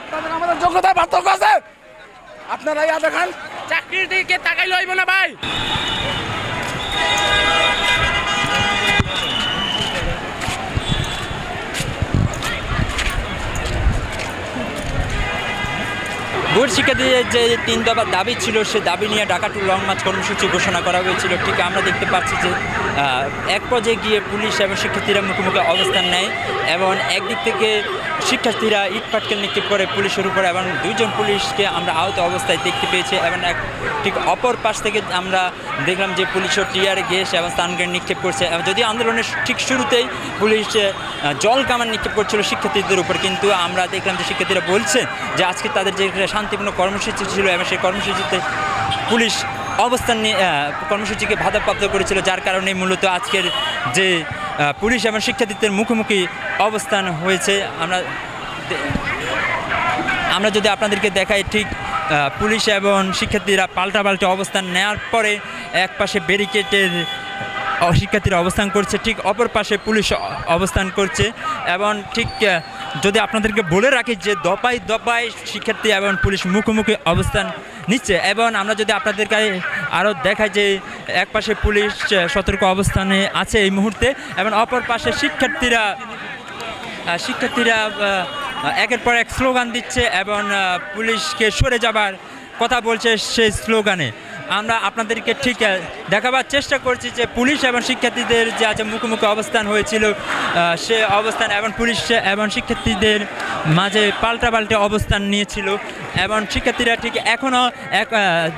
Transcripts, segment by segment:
আপনাদের আমাদের যোগ্যতায় পার্থক্য আছে। আপনারা ইয়া দেখান। চাকরির দিকে তাকাইলে হইব না ভাই। বোর্ড শিক্ষার্থীদের যে তিন দফা দাবি ছিল, সে দাবি নিয়ে ঢাকা টু লং মার্চ কর্মসূচি ঘোষণা করা হয়েছিল। ঠিক আমরা দেখতে পাচ্ছি যে এক পর্যায়ে গিয়ে পুলিশ এবং শিক্ষার্থীরা মুখোমুখি অবস্থান নেয় এবং একদিক থেকে শিক্ষার্থীরা ইট পাটকেল নিক্ষেপ করে পুলিশের উপর এবং দুইজন পুলিশকে আমরা আহত অবস্থায় দেখতে পেয়েছি এবং এক ঠিক অপর পাশ থেকে আমরা দেখলাম যে পুলিশও টিয়ার গ্যাস এবং স্থান গ্রেনেড নিক্ষেপ করছে। এবং যদি আন্দোলনের ঠিক শুরুতেই পুলিশ জল কামান নিক্ষেপ করছিল শিক্ষার্থীদের উপর, কিন্তু আমরা দেখলাম যে শিক্ষার্থীরা বলছে যে আজকে তাদের যে একটা শান্তিপূর্ণ কর্মসূচি ছিল এবং সেই কর্মসূচিতে পুলিশ অবস্থান নিয়ে কর্মসূচিকে বাধাপ্রাপ্ত করেছিল, যার কারণে মূলত আজকের যে পুলিশ এবং শিক্ষার্থীদের মুখোমুখি অবস্থান হয়েছে। আমরা আমরা যদি আপনাদেরকে দেখাই ঠিক পুলিশ এবং শিক্ষার্থীরা পাল্টা পাল্টা অবস্থান নেওয়ার পরে এক পাশে ব্যারিকেডের শিক্ষার্থীরা অবস্থান করছে, ঠিক অপর পাশে পুলিশ অবস্থান করছে এবং ঠিক যদি আপনাদেরকে বলে রাখি যে দপায় দপায় শিক্ষার্থী এবং পুলিশ মুখোমুখি অবস্থান নিচ্ছে এবং আমরা যদি আপনাদেরকে আরও দেখাই যে এক পাশে পুলিশ সতর্ক অবস্থানে আছে এই মুহূর্তে এবং অপর পাশে শিক্ষার্থীরা শিক্ষার্থীরা একের পর এক স্লোগান দিচ্ছে এবং পুলিশকে সরে যাবার কথা বলছে সেই স্লোগানে। আমরা আপনাদেরকে ঠিক দেখাবার চেষ্টা করছি যে পুলিশ এবং শিক্ষার্থীদের যে আছে মুখোমুখি অবস্থান হয়েছিল সে অবস্থান এবং পুলিশ এবং শিক্ষার্থীদের মাঝে পাল্টা পাল্টে অবস্থান নিয়েছিল। এবং শিক্ষার্থীরা ঠিক এখনও এক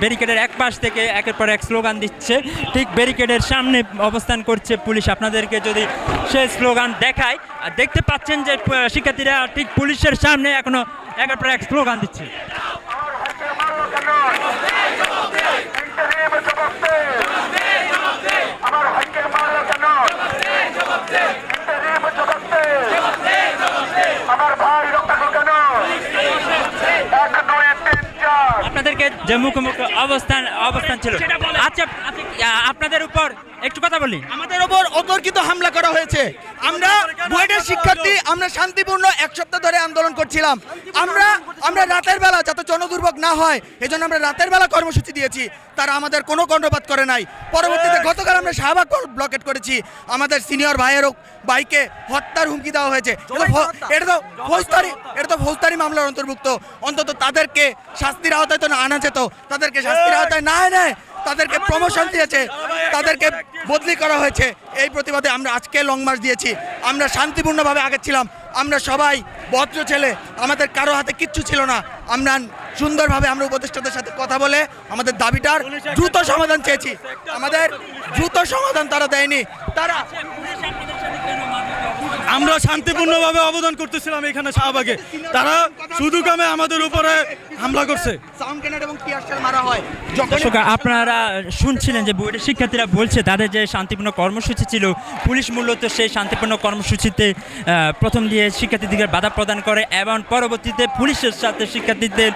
ব্যারিকেডের এক পাশ থেকে একের পর এক স্লোগান দিচ্ছে। ঠিক ব্যারিকেডের সামনে অবস্থান করছে পুলিশ। আপনাদেরকে যদি সেই স্লোগান দেখায়, আর দেখতে পাচ্ছেন যে শিক্ষার্থীরা ঠিক পুলিশের সামনে এখনও একের পর এক স্লোগান দিচ্ছে। আমার হাইকে মারলো কেন আমার ভাই রক্তাক্ত কেন এক দুই তিন চার আপনাদেরকে যে মুখোমুখি অবস্থান অবস্থান ছিল। আচ্ছা আপনাদের উপর একটু কথা বলি। আমাদের ওপর অতর্কিত হামলা করা হয়েছে। আমরা বুয়েটের শিক্ষার্থী আমরা শান্তিপূর্ণ এক সপ্তাহ ধরে আন্দোলন করছিলাম। আমরা আমরা রাতের বেলা যাতে জনদুর্ভোগ না হয় এজন্য আমরা রাতের বেলা কর্মসূচি দিয়েছি। তারা আমাদের কোনো কর্ণপাত করে নাই। পরবর্তীতে গতকাল আমরা শাহবাগ ব্লকেট করেছি। আমাদের সিনিয়র ভাইয়েরও বাইকে হত্যার হুমকি দেওয়া হয়েছে। এটা তো ফৌজদারি এটা তো ফৌজদারি মামলার অন্তর্ভুক্ত। অন্তত তাদেরকে শাস্তির আওতায় তো না আনা যেত। তাদেরকে শাস্তির আওতায় না এনে তাদেরকে প্রমোশন দিয়েছে তাদেরকে বদলি করা হয়েছে। এই প্রতিবাদে আমরা আজকে লং মার্চ দিয়েছি। আমরা শান্তিপূর্ণভাবে আগেছিলাম আমরা সবাই ভদ্র ছেলে আমাদের কারও হাতে কিচ্ছু ছিল না। আমরা সুন্দরভাবে আমরা উপদেষ্টাদের সাথে কথা বলে আমাদের দাবিটার দ্রুত সমাধান চেয়েছি। আমাদের দ্রুত সমাধান তারা দেয়নি। তারা আমরা শান্তিপূর্ণভাবে অবদান করতেছিলাম এখানে শাহবাগে। তারা শুধু কামে আমাদের উপরে হামলা করছে। হয়। আপনারা শুনছিলেন যে বুয়েটের শিক্ষার্থীরা বলছে তাদের যে শান্তিপূর্ণ কর্মসূচি ছিল পুলিশ মূলত সেই শান্তিপূর্ণ কর্মসূচিতে প্রথম দিয়ে শিক্ষার্থীদের বাধা প্রদান করে এবং পরবর্তীতে পুলিশের সাথে শিক্ষার্থীদের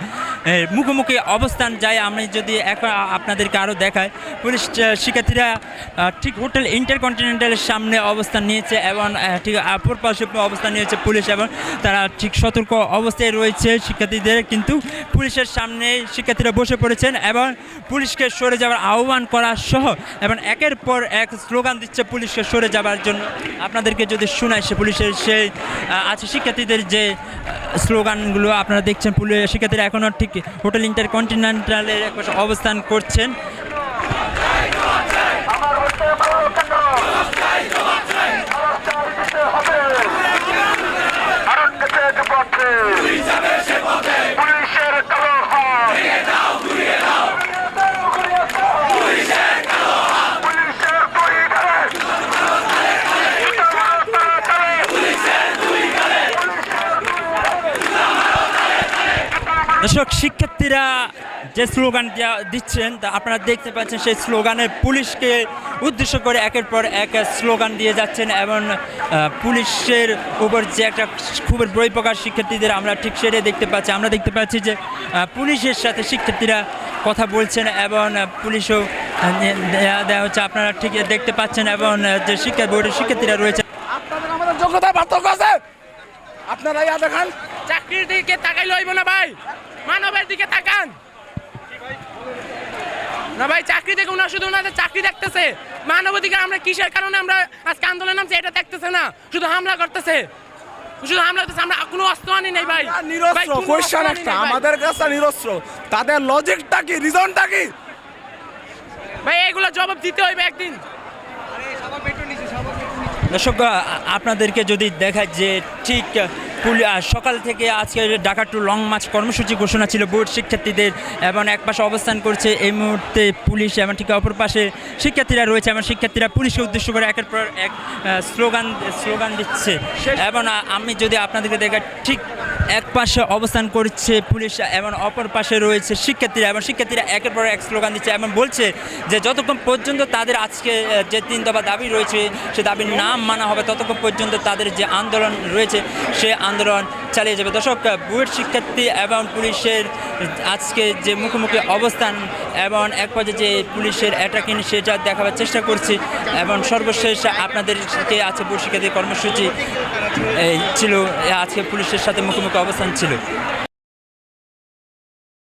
মুখোমুখি অবস্থান যায়। আমি যদি এখন আপনাদেরকে আরও দেখাই, পুলিশ শিক্ষার্থীরা ঠিক হোটেল ইন্টারকন্টিনেন্টালের সামনে অবস্থান নিয়েছে এবং ঠিক অপর পাশে অবস্থান নিয়েছে পুলিশ এবং তারা ঠিক সতর্ক অবস্থায় রয়েছে শিক্ষার্থীদের। কিন্তু পুলিশের সামনে শিক্ষার্থীরা বসে পড়েছেন এবং পুলিশকে সরে যাওয়ার আহ্বান করা সহ এবং একের পর এক স্লোগান দিচ্ছে পুলিশকে সরে যাওয়ার জন্য। আপনাদেরকে যদি শোনায় সে পুলিশের সেই আছে শিক্ষার্থীদের যে স্লোগানগুলো আপনারা দেখছেন, পুলিশ শিক্ষার্থীরা এখনও ঠিক হোটেল ইন্টারকন্টিনেন্টালের অবস্থান করছেন আমার হাইকে মারলো কেন জবাব দিতে হবে আরও কেটে জবাবতে পুলিশের কালো হাত পুলিশের দুই গালে দর্শক শিক্ষার্থীরা যে স্লোগান দেয়া- দিচ্ছেন তা আপনারা দেখতে পাচ্ছেন সেই স্লোগানে পুলিশকে উদ্দেশ্য করে একের পর এক স্লোগান দিয়ে যাচ্ছেন এবং পুলিশের উপর যে একটা খুবই বই প্রকাশ শিক্ষার্থীদের আমরা ঠিক সেটাই দেখতে পাচ্ছি। আমরা দেখতে পাচ্ছি যে পুলিশের সাথে শিক্ষার্থীরা কথা বলছেন এবং পুলিশও দেওয়া হচ্ছে। আপনারা ঠিক দেখতে পাচ্ছেন এবং যে শিক্ষা বোর্ডের শিক্ষার্থীরা রয়েছে। আপনাদের আমাদের যোগ্যতায় পার্থক্য আছে। আপনারা ইয়া দেখান। চাকরির দিকে তাকাইলে হইব না ভাই। মানবের দিকে তাকান। না ভাই চাকরি দেখে ওনার শুধু ওনাদের চাকরি দেখতেছে। মানবাধিকার আমরা কিসের কারণে আমরা আজকে আন্দোলন নামছি এটা দেখতেছে না। শুধু হামলা করতেছে। শুধু হামলা করতেছে আমরা কোনো অস্ত্র আনি নাই ভাই। ভাই, নিরস্ত্র কোয়েশ্চেন একটা আমাদের কাছে নিরস্ত্র। তাদের লজিকটা কি রিজনটা কি? ভাই এগুলো জবাব দিতে হইবে একদিন। দর্শক আপনাদেরকে যদি দেখায় যে ঠিক সকাল থেকে আজকে ঢাকা টু লং মার্চ কর্মসূচি ঘোষণা ছিল। বোর্ড শিক্ষার্থীদের এবং এক পাশে অবস্থান করছে। এই মুহূর্তে পুলিশ এবং ঠিক অপর পাশে শিক্ষার্থীরা রয়েছে এবং শিক্ষার্থীরা পুলিশকে উদ্দেশ্য করে একের পর এক স্লোগান স্লোগান দিচ্ছে। এবং আমি যদি আপনাদেরকে দেখা ঠিক এক পাশে অবস্থান করছে পুলিশ এবং অপর পাশে রয়েছে শিক্ষার্থীরা এবং শিক্ষার্থীরা একের পর এক স্লোগান দিচ্ছে এবং বলছে যে যতক্ষণ পর্যন্ত তাদের আজকে যে তিন দফা দাবি রয়েছে, সে দাবির নাম মানা হবে, ততক্ষণ পর্যন্ত তাদের যে আন্দোলন রয়েছে, সে আন্দোলন চালিয়ে যাবে। দর্শক, বুয়েট শিক্ষার্থী এবং পুলিশের আজকে যে মুখোমুখি অবস্থান এবং এক পর্যায়ে যে পুলিশের অ্যাটাকিং সেটা দেখাবার চেষ্টা করছি। এবং সর্বশেষ আপনাদেরকে আছে বুয়েট শিক্ষার্থী কর্মসূচি ছিল, আজকে পুলিশের সাথে মুখোমুখি অবস্থান ছিল।